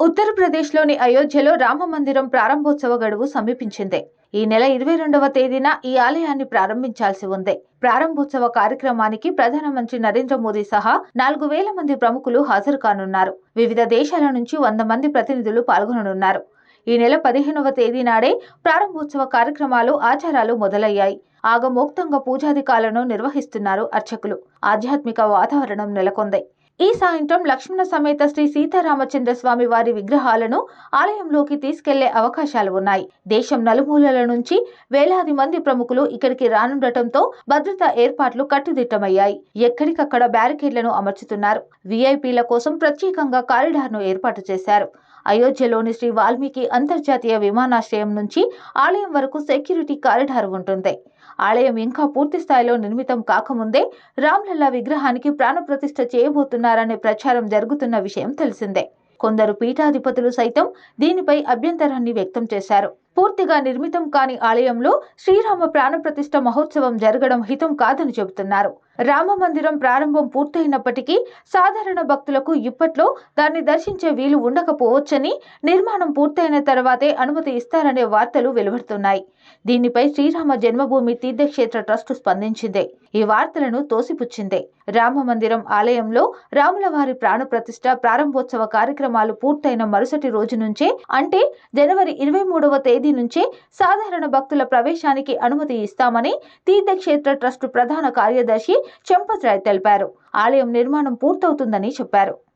ఉత్తరప్రదేశ్లోని అయోధ్యలో రామ మందిరం ప్రారంభోత్సవ గడువు సమీపించింది. ఈ నెల ఇరవై రెండవ తేదీన ఈ ఆలయాన్ని ప్రారంభించాల్సి ఉంది. ప్రారంభోత్సవ కార్యక్రమానికి ప్రధానమంత్రి నరేంద్ర మోదీ సహా నాలుగు వేల మంది ప్రముఖులు హాజరు కానున్నారు. వివిధ దేశాల నుంచి వంద మంది ప్రతినిధులు పాల్గొననున్నారు. ఈ నెల పదిహేనవ తేదీ నాడే ప్రారంభోత్సవ కార్యక్రమాలు ఆచారాలు మొదలయ్యాయి. ఆగమోక్తంగా పూజాధికాలను నిర్వహిస్తున్నారు అర్చకులు. ఆధ్యాత్మిక వాతావరణం నెలకొంది. ఈ సాయంత్రం లక్ష్మణ సమేత శ్రీ సీతారామచంద్ర స్వామి వారి విగ్రహాలను ఆలయంలోకి తీసుకెళ్ళే అవకాశాలు ఉన్నాయి. దేశం నలుమూలల నుంచి వేలాది మంది ప్రముఖులు ఇక్కడికి రానుండటంతో భద్రతా ఏర్పాట్లు కట్టుదిట్టమయ్యాయి. ఎక్కడికక్కడ బ్యారికేడ్లను అమర్చుతున్నారు. వీఐపీల కోసం ప్రత్యేకంగా కారిడార్ను ఏర్పాటు చేశారు. అయోధ్యలోని శ్రీ వాల్మీకి అంతర్జాతీయ విమానాశ్రయం నుంచి ఆలయం వరకు సెక్యూరిటీ కారిడార్ ఉంటుంది. ఆలయం ఇంకా పూర్తి స్థాయిలో నిర్మితం కాకముందే రామ్లల్లా విగ్రహానికి ప్రాణప్రతిష్ఠ చేయబోతున్నారనే ప్రచారం జరుగుతున్న విషయం తెలిసిందే. కొందరు పీఠాధిపతులు సైతం దీనిపై అభ్యంతరాన్ని వ్యక్తం చేశారు. పూర్తిగా నిర్మితం కాని ఆలయంలో శ్రీరామ ప్రాణప్రతిష్ఠ మహోత్సవం జరగడం హితం కాదని చెబుతున్నారు. రామ మందిరం ప్రారంభం పూర్తయినప్పటికీ సాధారణ భక్తులకు ఇప్పట్లో దాన్ని దర్శించే వీలు ఉండకపోవచ్చని నిర్మాణం పూర్తయిన తర్వాతే అనుమతి ఇస్తారనే వార్తలు వెలువడుతున్నాయి. దీనిపై శ్రీరామ జన్మభూమి తీర్థక్షేత్ర ట్రస్ట్ స్పందించింది. ఈ వార్తలను తోసిపుచ్చింది. రామ మందిరం ఆలయంలో రాముల వారి ప్రాణప్రతిష్ఠ ప్రారంభోత్సవ కార్యక్రమాలు పూర్తయిన మరుసటి రోజు నుంచే అంటే జనవరి ఇరవై మూడవ తేదీ నుంచే సాధారణ భక్తుల ప్రవేశానికి అనుమతి ఇస్తామని తీర్థక్షేత్ర ట్రస్ట్ ప్రధాన కార్యదర్శి చెంపత్ రాయ్ తెలిపారు. ఆలయం నిర్మాణం పూర్తవుతుందని చెప్పారు.